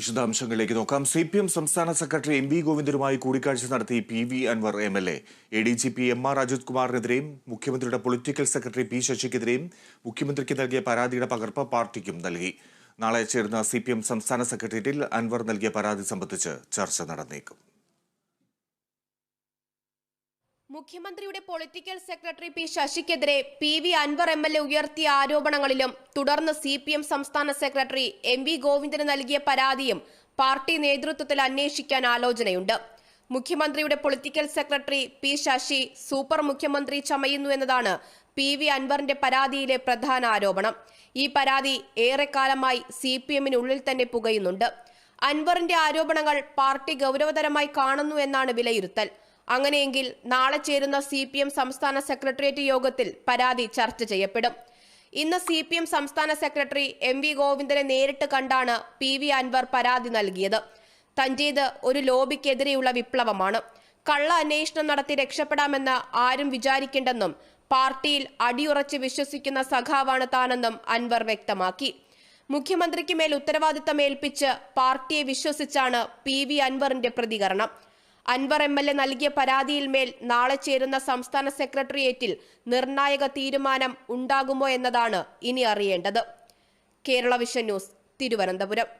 വിശദാംശങ്ങളിലേക്ക് നോക്കാം. C P M സംസ്ഥാന സെക്രട്ടറി എം വി ഗോവിന്ദനുമായി കൂടിക്കാഴ്ച നടത്തി P V Anvar M L A. A D G P M R Ajith കുമാറിനെതിരെയും മുഖ്യമന്ത്രിയുടെ പൊളിറ്റിക്കൽ സെക്രട്ടറി പി ശശിക്കെതിരെയും മുഖ്യമന്ത്രിക്ക് നൽകിയ പരാതിയുടെ പകർപ്പ് പാർട്ടിക്കും നൽകി. നാളെ ചേരുന്ന സി പി എം സംസ്ഥാന സെക്രട്ടേറിയറ്റിൽ അൻവർ നൽകിയ പരാതി സംബന്ധിച്ച് ചർച്ച നടന്നേക്കും. മുഖ്യമന്ത്രിയുടെ political secretary P ശശിക്കെതിരെ P V Anvar M L A ഉയർത്തിയ ആരോപണങ്ങളിലും തുടർന്ന് സി പി എം സംസ്ഥാന സെക്രട്ടറി എം വി ഗോവിന്ദന് നൽകിയ പരാതിയും പാർട്ടി നേതൃത്വത്തിൽ അന്വേഷിക്കാൻ ആലോചനയുണ്ട്. മുഖ്യമന്ത്രിയുടെ political secretary P Sasi super മുഖ്യമന്ത്രി ചമയുന്നു എന്നതാണ് പി വി അൻവറിന്റെ പരാതിയിലെ പ്രധാന ആരോപണം. ഈ പരാതി ഏറെക്കാലമായി സി പി എമ്മിനുള്ളിൽ തന്നെ പുകയുന്നുണ്ട്. അൻവറിന്റെ ആരോപണങ്ങൾ പാർട്ടി ഗൗരവതരമായി കാണുന്നു എന്നാണ് വിലയിരുത്തൽ. അങ്ങനെയെങ്കിൽ നാളെ ചേരുന്ന സി പി എം സംസ്ഥാന സെക്രട്ടേറിയറ്റ് യോഗത്തിൽ പരാതി ചർച്ച ചെയ്യപ്പെടും. ഇന്ന് സി പി എം സംസ്ഥാന സെക്രട്ടറി എം വി ഗോവിന്ദനെ നേരിട്ട് കണ്ടാണ് പി വി അൻവർ പരാതി നൽകിയത്. തന്റേത് ഒരു ലോബിക്കെതിരെയുള്ള വിപ്ലവമാണ്. കള്ള അന്വേഷണം നടത്തി രക്ഷപ്പെടാമെന്ന് ആരും വിചാരിക്കേണ്ടെന്നും പാർട്ടിയിൽ അടിയുറച്ച് വിശ്വസിക്കുന്ന സഖാവാണ് താനെന്നും അൻവർ വ്യക്തമാക്കി. മുഖ്യമന്ത്രിക്ക് മേൽ ഉത്തരവാദിത്തം ഏൽപ്പിച്ച് പാർട്ടിയെ വിശ്വസിച്ചാണ് പി വി അൻവറിന്റെ പ്രതികരണം. അൻവർ എം എൽ എ നൽകിയ പരാതിയിൽ മേൽ നാളെ ചേരുന്ന സംസ്ഥാന സെക്രട്ടേറിയറ്റിൽ നിർണായക തീരുമാനം ഉണ്ടാകുമോ എന്നതാണ് ഇനി അറിയേണ്ടത്. Kerala vision news Thiruvananthapuram.